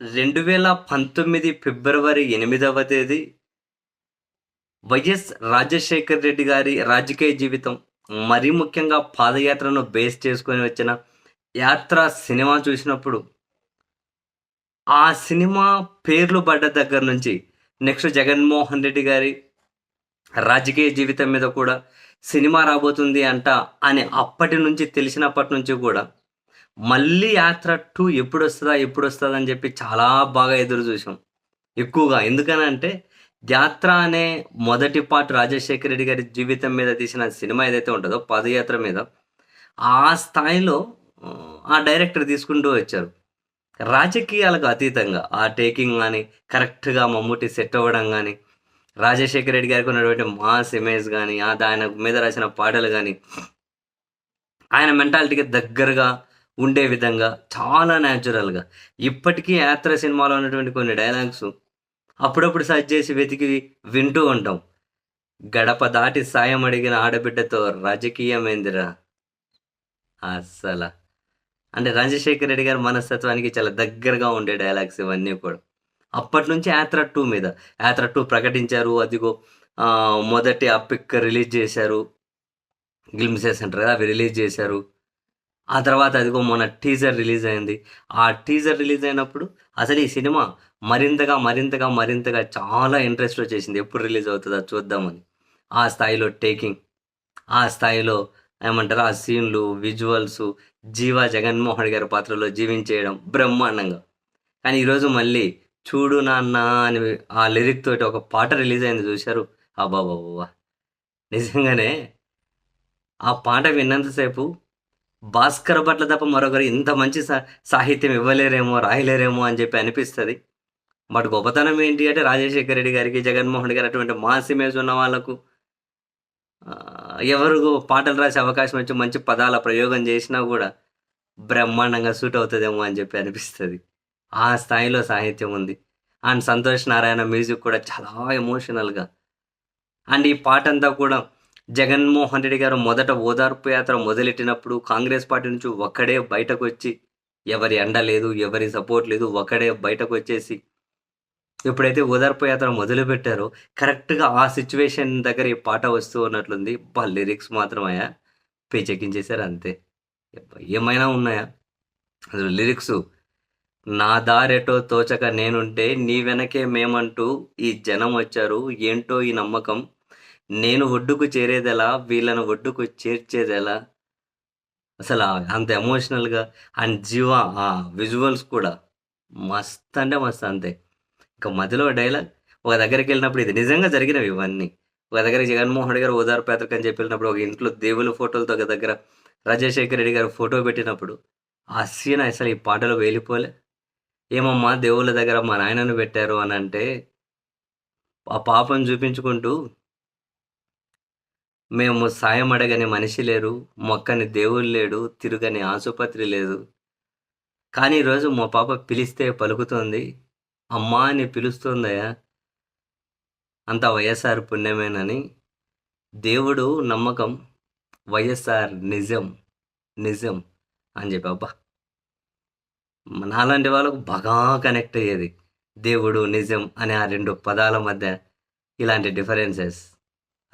రెండు వేల పంతొమ్మిది ఫిబ్రవరి ఎనిమిదవ తేదీ వైఎస్ రాజశేఖర్ రెడ్డి గారి రాజకీయ జీవితం మరీ ముఖ్యంగా పాదయాత్రను బేస్ చేసుకొని వచ్చిన యాత్ర సినిమా చూసినప్పుడు ఆ సినిమా పేర్లు పడ్డ దగ్గర నుంచి నెక్స్ట్ జగన్మోహన్ రెడ్డి గారి రాజకీయ జీవితం మీద కూడా సినిమా రాబోతుంది అంట అని అప్పటి నుంచి తెలిసినప్పటి నుంచి కూడా మళ్ళీ యాత్ర టూ ఎప్పుడు వస్తుందా ఎప్పుడు వస్తుందా అని చెప్పి చాలా బాగా ఎదురు చూసాం. ఎక్కువగా. ఎందుకనంటే యాత్ర అనే మొదటి పార్ట్ రాజశేఖర రెడ్డి గారి జీవితం మీద తీసిన సినిమా ఏదైతే ఉంటుందో పదయాత్ర మీద ఆ స్థాయిలో ఆ, డైరెక్టర్ తీసుకుంటూ వచ్చారు. రాజకీయాలకు అతీతంగా ఆ టేకింగ్ కానీ కరెక్ట్గా మమ్ముటి సెట్ అవ్వడం కానీ రాజశేఖర రెడ్డి గారికి ఉన్నటువంటి మాస్ ఇమేజ్ కానీ ఆ ఆయన మీద రాసిన పాటలు కానీ ఆయన మెంటాలిటీకి దగ్గరగా ఉండే విధంగా చాలా న్యాచురల్గా ఇప్పటికీ యాత్ర సినిమాలో ఉన్నటువంటి కొన్ని డైలాగ్స్ అప్పుడప్పుడు సర్చ్ చేసి వెతికి వింటూ ఉంటాం. గడప దాటి సాయం అడిగిన ఆడబిడ్డతో రాజకీయమైందిరా? అసలు అంటే రాజశేఖర్ రెడ్డి గారి మనస్తత్వానికి చాలా దగ్గరగా ఉండే డైలాగ్స్ ఇవన్నీ కూడా. అప్పటి నుంచి యాత్ర టూ మీద. యాత్ర టూ ప్రకటించారు అదిగో మొదటి ఆ పిక్ రిలీజ్ చేశారు. గ్లిమ్సెస్ అంటారు కదా అవి రిలీజ్ చేశారు. ఆ తర్వాత అదిగో మన టీజర్ రిలీజ్ అయింది. ఆ టీజర్ రిలీజ్ అయినప్పుడు అసలు ఈ సినిమా మరింతగా మరింతగా మరింతగా చాలా ఇంట్రెస్ట్ వచ్చేసింది. ఎప్పుడు రిలీజ్ అవుతుందో చూద్దామని. ఆ స్థాయిలో టేకింగ్ ఆ స్థాయిలో ఏమంటారు ఆ సీన్లు విజువల్స్ జీవ జగన్మోహన్ గారి పాత్రలో జీవించేయడం బ్రహ్మాండంగా. కానీ ఈరోజు మళ్ళీ చూడు నాన్న అని ఆ లిరిక్ తోటి ఒక పాట రిలీజ్ అయింది చూశారు. అబ్బాబాబా నిజంగానే ఆ పాట విన్నంతసేపు భాస్కర్ భట్ల తప్ప మరొకరు ఇంత మంచి సాహిత్యం ఇవ్వలేరేమో రాయలేరేమో అని చెప్పి అనిపిస్తుంది. బట్ గొప్పతనం ఏంటి అంటే రాజశేఖర రెడ్డి గారికి జగన్మోహన్ గారు అటువంటి మాస్ ఇమేజ్ ఉన్న వాళ్ళకు ఎవరు పాటలు రాసే అవకాశం వచ్చి మంచి పదాల ప్రయోగం చేసినా కూడా బ్రహ్మాండంగా సూట్ అవుతుందేమో అని చెప్పి అనిపిస్తుంది. ఆ స్థాయిలో సాహిత్యం ఉంది. అండ్ సంతోష్ నారాయణ మ్యూజిక్ కూడా చాలా ఎమోషనల్గా అండ్ ఈ పాట అంతా కూడా జగన్మోహన్ రెడ్డి గారు మొదట ఓదార్పు యాత్ర మొదలెట్టినప్పుడు కాంగ్రెస్ పార్టీ నుంచి ఒక్కడే బయటకు వచ్చి ఎవరి ఎండ లేదు ఎవరి సపోర్ట్ లేదు ఒక్కడే బయటకు వచ్చేసి ఎప్పుడైతే ఓదార్పు యాత్ర మొదలు పెట్టారో కరెక్ట్గా ఆ సిచ్యువేషన్ దగ్గర ఈ పాట వస్తూ ఉన్నట్లుంది. బా లిరిక్స్ మాత్రమయ్యా. పేచెక్కించేశారు అంతే. ఏమైనా ఉన్నాయా? అసలు లిరిక్స్ నా దారెటో తోచక నేనుంటే నీ వెనకే మేమంటూ ఈ జనం వచ్చారు. ఏంటో ఈ నమ్మకం? నేను ఒడ్డుకు చేరేదెలా? వీళ్ళను ఒడ్డుకు చేర్చేదెలా? అసలు అంత ఎమోషనల్గా అండ్ జీవ ఆ విజువల్స్ కూడా మస్త్ అంటే మస్త్ అంతే. ఇంకా మధ్యలో డైలాగ్ ఒక దగ్గరికి వెళ్ళినప్పుడు ఇది నిజంగా జరిగినవి ఇవన్నీ. ఒక దగ్గర జగన్మోహన్ గారు ఓదార్పు యాత్రకు అని చెప్పి వెళ్ళినప్పుడు ఒక ఇంట్లో దేవుల ఫోటోలతో ఒక దగ్గర రాజశేఖర రెడ్డి గారు ఫోటో పెట్టినప్పుడు ఆ సీన్ అసలు ఈ పాటలో వేలిపోలే ఏమమ్మా దేవుళ్ళ దగ్గర మా నాయనను పెట్టారు అని అంటే ఆ పాపను చూపించుకుంటూ మేము సాయం అడగని మనిషి లేరు మొక్కని దేవుడు లేడు తిరుగని ఆసుపత్రి లేదు. కానీ ఈరోజు మా పాప పిలిస్తే పలుకుతుంది అమ్మా అని పిలుస్తుందయ్యా. అంత వైఎస్ఆర్ పుణ్యమేనని. దేవుడు నమ్మకం వైఎస్ఆర్ నిజం నిజం అని చెప్పి అబ్బా నాలాంటి వాళ్ళకు బాగా కనెక్ట్ అయ్యేది దేవుడు నిజం అనే ఆ రెండు పదాల మధ్య ఇలాంటి డిఫరెన్సెస్.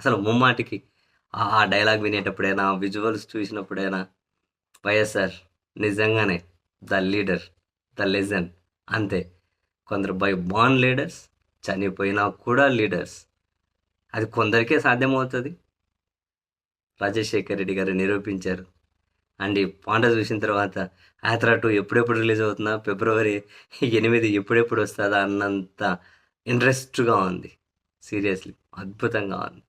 అసలు ముమ్మాటికి ఆ డైలాగ్ వినేటప్పుడైనా విజువల్స్ చూసినప్పుడైనా వైఎస్ఆర్ నిజంగానే ద లీడర్ ద లెజెండ్ అంతే. కొందరు బై బాన్ లీడర్స్ చనిపోయినా కూడా లీడర్స్. అది కొందరికే సాధ్యమవుతుంది. రాజశేఖర్ రెడ్డి గారు నిరూపించారు. అండ్ ఈ పాండ చూసిన తర్వాత యాత్ర టూ ఎప్పుడెప్పుడు రిలీజ్ అవుతుందా ఫిబ్రవరి ఎనిమిది ఎప్పుడెప్పుడు వస్తుందా అన్నంత ఇంట్రెస్ట్గా ఉంది. సీరియస్లీ అద్భుతంగా ఉంది.